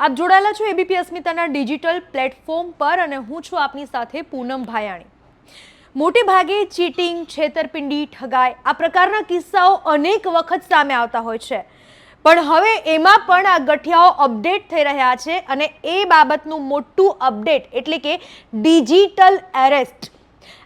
આપ જોડાયેલા છો એબીપી અસ્મિતાના ડિજિટલ પ્લેટફોર્મ પર અને હું છું આપની સાથે પૂનમ ભાયાણી. મોટે ભાગે ચીટિંગ, છેતરપિંડી, ઠગાઈ આ પ્રકારના કિસ્સાઓ અનેક વખત સામે આવતા હોય છે. પણ હવે એમાં પણ આ ગઠિયાઓ અપડેટ થઈ રહ્યા છે અને એ બાબતનું મોટું અપડેટ એટલે કે ડિજિટલ એરેસ્ટ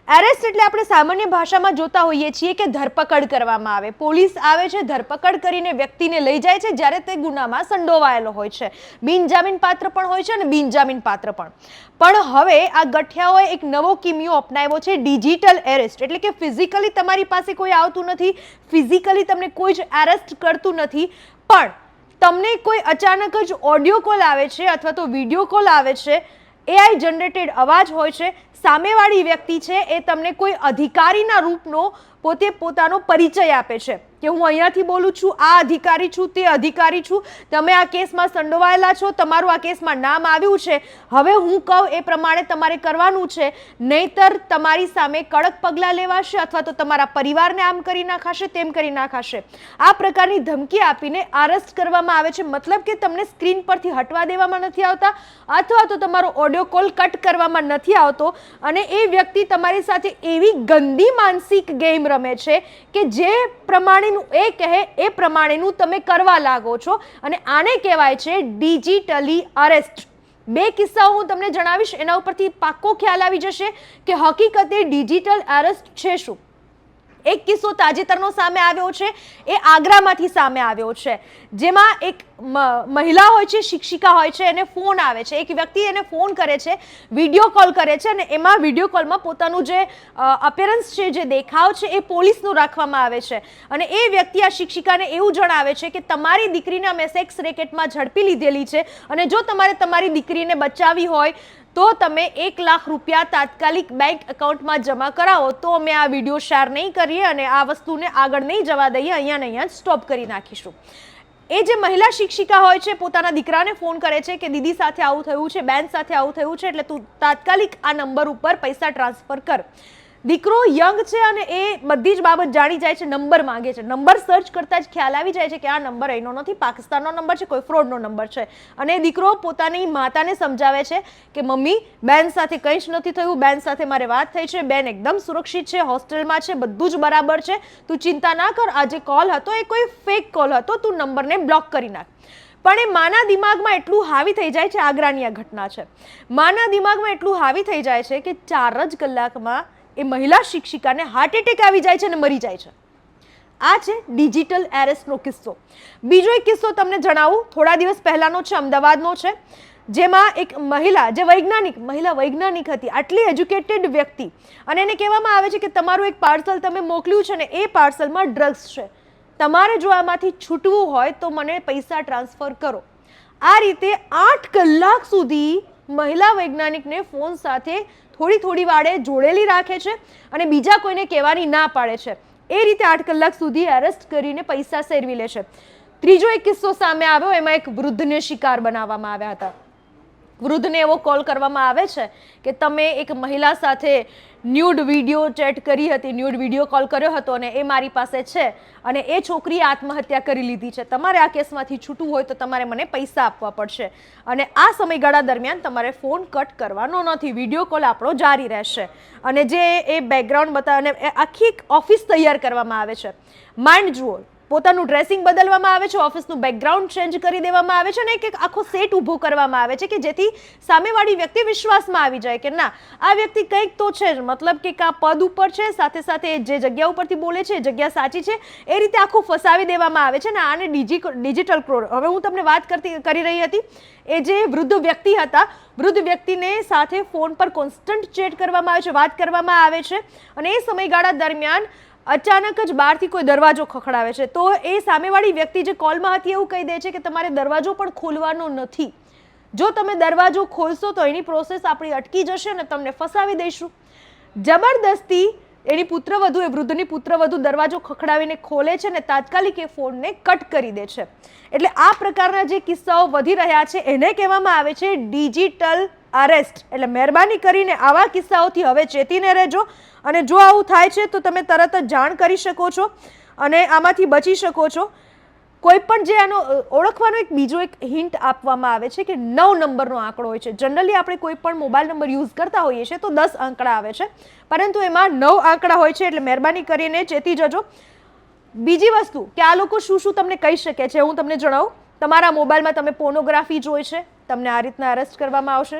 એરેસ્ટ એટલે આપણે સામાન્ય ભાષામાં જોતા હોઈએ છીએ કે ધરપકડ કરવામાં આવે. પોલીસ આવે છે, ધરપકડ કરીને વ્યક્તિને લઈ જાય છે, જ્યારે તે ગુનામાં સંડોવાયેલો હોય છે. બિનજામીન પાત્ર પણ હોય છે અને બિનજામીન પાત્ર પણ. પણ હવે આ ગઠિયાઓએ એક નવો કિમિયો અપનાવ્યો છે, ડિજિટલ એરેસ્ટ. એટલે કે ફિઝિકલી તમારી પાસે કોઈ આવતું નથી, ફિઝિકલી તમને કોઈ જ એરેસ્ટ કરતું નથી, પણ તમને કોઈ અચાનક જ ઓડિયો કોલ આવે છે અથવા તો વીડિયો કોલ આવે છે એઆઈ જનરેટેડ અવાજ હોય છે, સામેવાળી વ્યક્તિ છે, એ તમને કોઈ અધિકારીના રૂપનો પોતે પોતાનો પરિચય આપે છે. કે હું અહીંયાથી બોલું છું, આ અધિકારી છું, તે અધિકારી છું, તમે આ કેસમાં સંડોવાયેલા છો, તમારું આ કેસમાં નામ આવ્યું છે, હવે હું કહું એ પ્રમાણે તમારે કરવાનું છે, નહીતર તમારી સામે કડક પગલાં લેવાશે અથવા તો તમારા પરિવારને આમ કરી નાખાશે, તેમ કરી નાખાશે. આ પ્રકારની ધમકી આપીને અરેસ્ટ કરવામાં આવે છે, મતલબ કે તમને સ્ક્રીન પરથી હટવા દેવામાં નથી આવતા અથવા તો તમારો ઓડિયો કોલ કટ કરવામાં નથી આવતો અને એ વ્યક્તિ તમારી સાથે એવી ગંદી માનસિક ગેમ રમે છે કે જે પ્રમાણેનું, એ કહે, એ પ્રમાણેનું તમે કરવા લાગો છો. અને આને કહેવાય છે ડિજિટલી અરેસ્ટ. બે કિસ્સાઓ હું તમને જણાવીશ. એના ઉપરથી પાક્કો ખ્યાલ આવી જશે કે હકીકતે ડિજિટલ અરેસ્ટ છે શું? એક કિસ્સો તાજેતરનો સામે આવ્યો છે, એ આગ્રામાંથી સામે આવ્યો છે. જેમાં એક મહિલા હોય છે, શિક્ષિકા હોય છે, એને ફોન આવે છે. એક વ્યક્તિ એને ફોન કરે છે, વીડિયો કોલ કરે છે અને એમાં વીડિયો કોલમાં પોતાનું જે અપેરન્સ છે, જે દેખાવ છે, એ પોલીસનું રાખવામાં આવે છે. અને એ વ્યક્તિ આ શિક્ષિકાને એવું જણાવે છે કે તમારી દીકરીને અમે સેક્સ રેકેટમાં ઝડપી લીધેલી છે અને જો તમારે તમારી દીકરીને બચાવવી હોય તો તમે એક લાખ રૂપિયા તાત્કાલિક બેંક એકાઉન્ટમાં જમા કરાવો, તો અમે આ વીડિયો શેર નહીં કરીએ અને આ વસ્તુને આગળ નહીં જવા દઈએ અહીંયા ને અહીંયા સ્ટોપ કરી નાખીશું. એ જે મહિલા શિક્ષિકા હોય છે, પોતાના દીકરાને ફોન કરે છે કે દીદી સાથે આવું થયું છે, બેન સાથે આવું થયું છે, એટલે તું તાત્કાલિક આ નંબર ઉપર પૈસા ટ્રાન્સફર કર. દીકરો યંગ છે અને એ બધી જ બાબત જાણી જાય છે, નંબર માંગે છે. નંબર સર્ચ કરતા જ ખ્યાલ આવી જાય છે કે આ નંબર એનો નથી, પાકિસ્તાનનો નંબર છે, કોઈ ફ્રોડનો નંબર છે. અને દીકરો પોતાની માતાને સમજાવે છે કે, મમ્મી, બેન સાથે કંઈ જ નથી થયું, બેન સાથે મારે વાત થઈ છે, બેન એકદમ સુરક્ષિત છે, હોસ્ટેલમાં છે, બધું જ બરાબર છે. તું ચિંતા ના કર, આ જે કોલ હતો એ કોઈ ફેક કોલ હતો, તું નંબરને બ્લોક કરી નાખ. પણ એ માના દિમાગમાં એટલું હાવી થઈ જાય છે, આગ્રાની આ ઘટના છે. માના દિમાગમાં એટલું હાવી થઈ જાય છે કે ચાર જ કલાકમાં એ મહિલા શિક્ષિકાને હાર્ટ એટેક આવી જાય છે અને મરી જાય છે. આ છે ડિજિટલ એરેસ્ટનો કિસ્સો. બીજો એક કિસ્સો તમને જણાવું. થોડા દિવસ પહેલાંનો છે, અમદાવાદનો છે, જેમાં એક મહિલા, જે વૈજ્ઞાનિક, મહિલા વૈજ્ઞાનિક હતી, આટલી એજ્યુકેટેડ વ્યક્તિ. અને એને કહેવામાં આવે છે કે તમારું એક પાર્સલ તમે મોકલ્યું છે ને એ પાર્સલમાં ડ્રગ્સ છે. તમારે જો આમાંથી છૂટવું હોય તો મને પૈસા ટ્રાન્સફર કરો. આ રીતે આઠ કલાક સુધી મહિલા વૈજ્ઞાનિકને ફોન સાથે થોડી થોડી વાડે જોડેલી રાખે છે અને બીજા કોઈને કહેવાની ના પાડે છે. એ રીતે આઠ કલાક સુધી એરેસ્ટ કરીને પૈસા સેરવી લે છે. ત્રીજો એક કિસ્સો સામે આવ્યો, એમાં એક વૃદ્ધને શિકાર બનાવવામાં આવ્યા હતા. વૃદ્ધને એવો કોલ કરવામાં આવે છે કે તમે એક મહિલા સાથે ન્યૂડ વીડિયો ચેટ કરી હતી ન્યૂડ વીડિયો કોલ કર્યો હતો અને એ મારી પાસે છે અને એ છોકરીએ આત્મહત્યા કરી લીધી છે. તમારે આ કેસમાંથી છૂટવું હોય તો તમારે મને પૈસા આપવા પડશે અને આ સમયગાળા દરમિયાન તમારે ફોન કટ કરવાનો નથી. વીડિયો કોલ આપણો જારી રહેશે અને જે એ બેકગ્રાઉન્ડ બતાવે અને આખી એક ઓફિસ તૈયાર કરવામાં આવે છે. માઇન્ડ જુઓ પોતાનું ડ્રેસિંગ બદલવામાં આવે છે, ઓફિસનું બેકગ્રાઉન્ડ ચેન્જ કરી દેવામાં આવે છે અને એક આખો સેટ ઊભો કરવામાં આવે છે કે જેથી સામેવાળી વ્યક્તિ વિશ્વાસમાં આવી જાય કે ના, આ વ્યક્તિ કંઈક તો છે મતલબ કે કાં પદ ઉપર છે, સાથે સાથે જે જગ્યા ઉપરથી બોલે છે, એ જગ્યા સાચી છે, એ રીતે આખું ફસાવી દેવામાં આવે છે ને આને ડિજિ ડિજિટલ ક્રોડ હવે હું તમને વાત કરતી, કરી રહી હતી, એ જે વૃદ્ધ વ્યક્તિ હતા, વૃદ્ધ વ્યક્તિને સાથે ફોન પર કોન્સ્ટન્ટ ચેટ કરવામાં આવે છે, વાત કરવામાં આવે છે અને એ સમયગાળા દરમિયાન અચાનક જ બહારથી કોઈ દરવાજો ખખડાવે છે. તો એ સામેવાળી વ્યક્તિ જે કોલમાં હતી એવું કહી દે છે કે તમારે દરવાજો પણ ખોલવાનો નથી. જો તમે દરવાજો ખોલશો તો એની પ્રોસેસ આપણી અટકી જશે અને તમને ફસાવી દઈશું. જબરદસ્તી એની પુત્રવધુ, એ વૃદ્ધની પુત્રવધુ દરવાજો ખખડાવીને ખોલે છે અને તાત્કાલિક એ ફોનને કટ કરી દે છે. એટલે આ પ્રકારના જે કિસ્સાઓ વધી રહ્યા છે, એને કહેવામાં આવે છે ડિજિટલ અરેસ્ટ એટલે મહેરબાની કરીને આવા કિસ્સાઓથી હવે ચેતીને રહેજો. અને જો આવું થાય છે, તો તમે તરત જ જાણ કરી શકો છો અને આમાંથી બચી શકો છો. કોઈ પણ જે આનો ઓળખવાનો એક બીજો એક હિન્ટ આપવામાં આવે છે કે નવ નંબરનો આંકડો હોય છે. જનરલી આપણે કોઈ પણ મોબાઈલ નંબર યુઝ કરતા હોઈએ છીએ તો દસ આંકડા આવે છે. પરંતુ એમાં નવ આંકડા હોય છે, એટલે મહેરબાની કરીને ચેતી જજો. બીજી વસ્તુ, કે આ લોકો શું શું તમને કહી શકે છે, હું તમને જણાવું. તમારા મોબાઈલમાં તમે પોર્નોગ્રાફી જોઈ છે. તમને આ રીતના અરેસ્ટ કરવામાં આવશે.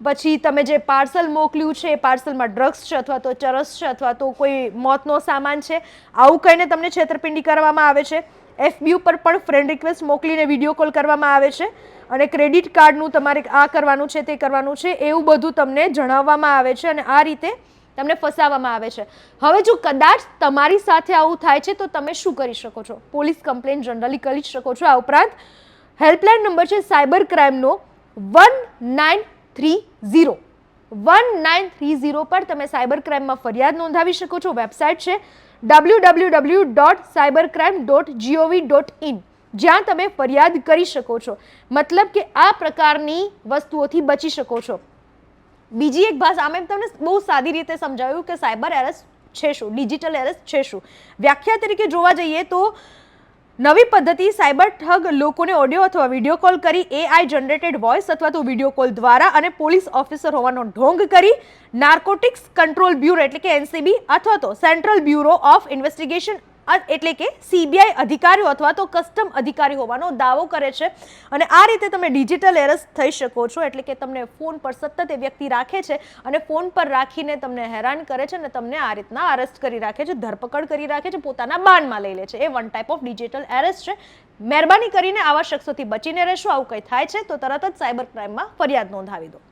પછી તમે જે પાર્સલ મોકલ્યું છે, એ પાર્સલમાં ડ્રગ્સ છે અથવા તો ચરસ છે અથવા તો કોઈ મોતનો સામાન છે, આવું કહીને તમને છેતરપિંડી કરવામાં આવે છે. એફબી ઉપર પણ ફ્રેન્ડ રિક્વેસ્ટ મોકલીને વીડિયો કોલ કરવામાં આવે છે અને ક્રેડિટ કાર્ડનું તમારે આ કરવાનું છે, તે કરવાનું છે, એવું બધું તમને જણાવવામાં આવે છે અને આ રીતે તમને ફસાવવામાં આવે છે. હવે જો કદાચ તમારી સાથે આવું થાય છે, તો તમે શું કરી શકો છો? પોલીસ કમ્પ્લેન જનરલી કરી શકો છો આ ઉપરાંત હેલ્પલાઇન નંબર છે cyber ક્રાઇમનો one nine three zero. One nine three zero પર તમે સાયબર ક્રાઇમમાં ફરિયાદ નોંધાવી શકો છો. વેબસાઇટ છે W W W dot cyber crime dot G O V dot in જ્યાં તમે ફરિયાદ કરી શકો છો. મતલબ કે આ પ્રકારની વસ્તુઓથી બચી શકો છો. બીજી એક ભાષા, આમે તમને બહુ સાદી રીતે સમજાવ્યું કે સાયબર એરેસ્ટ છે શું? ડિજિટલ એરેસ્ટ છે શું? વ્યાખ્યા તરીકે જોવા જઈએ તો નવી પદ્ધતિ, સાયબર ઠગ લોકોને ઓડિયો અથવા વીડિયો કોલ કરી એઆઈ જનરેટેડ વોઇસ અથવા તો વીડિયો કોલ દ્વારા અને પોલીસ ઓફિસર હોવાનો ઢોંગ કરી નાર્કોટિક્સ કંટ્રોલ બ્યુરો એટલે કે એનસીબી અથવા તો સેન્ટ્રલ બ્યુરો ઓફ ઇન્વેસ્ટિગેશન એટલે કે સીબીઆઈ અધિકારીઓ અથવા તો કસ્ટમ અધિકારી હોવાનો દાવો કરે છે. અને આ રીતે તમે ડિજિટલ એરેસ્ટ થઈ શકો છો. એટલે કે તમને ફોન પર સતત એ વ્યક્તિ રાખે છે અને ફોન પર રાખીને તમને હેરાન કરે છે અને તમને આ રીતના અરેસ્ટ કરી રાખે છે, ધરપકડ કરી રાખે છે, પોતાના બાનમાં લઈ લે છે. એ one type of digital arrest છે. મહેરબાની કરીને આવા શખ્સોથી બચીને રહેશો. આવું કંઈ થાય છે તો તરત જ સાયબર ક્રાઇમમાં ફરિયાદ નોંધાવી દો.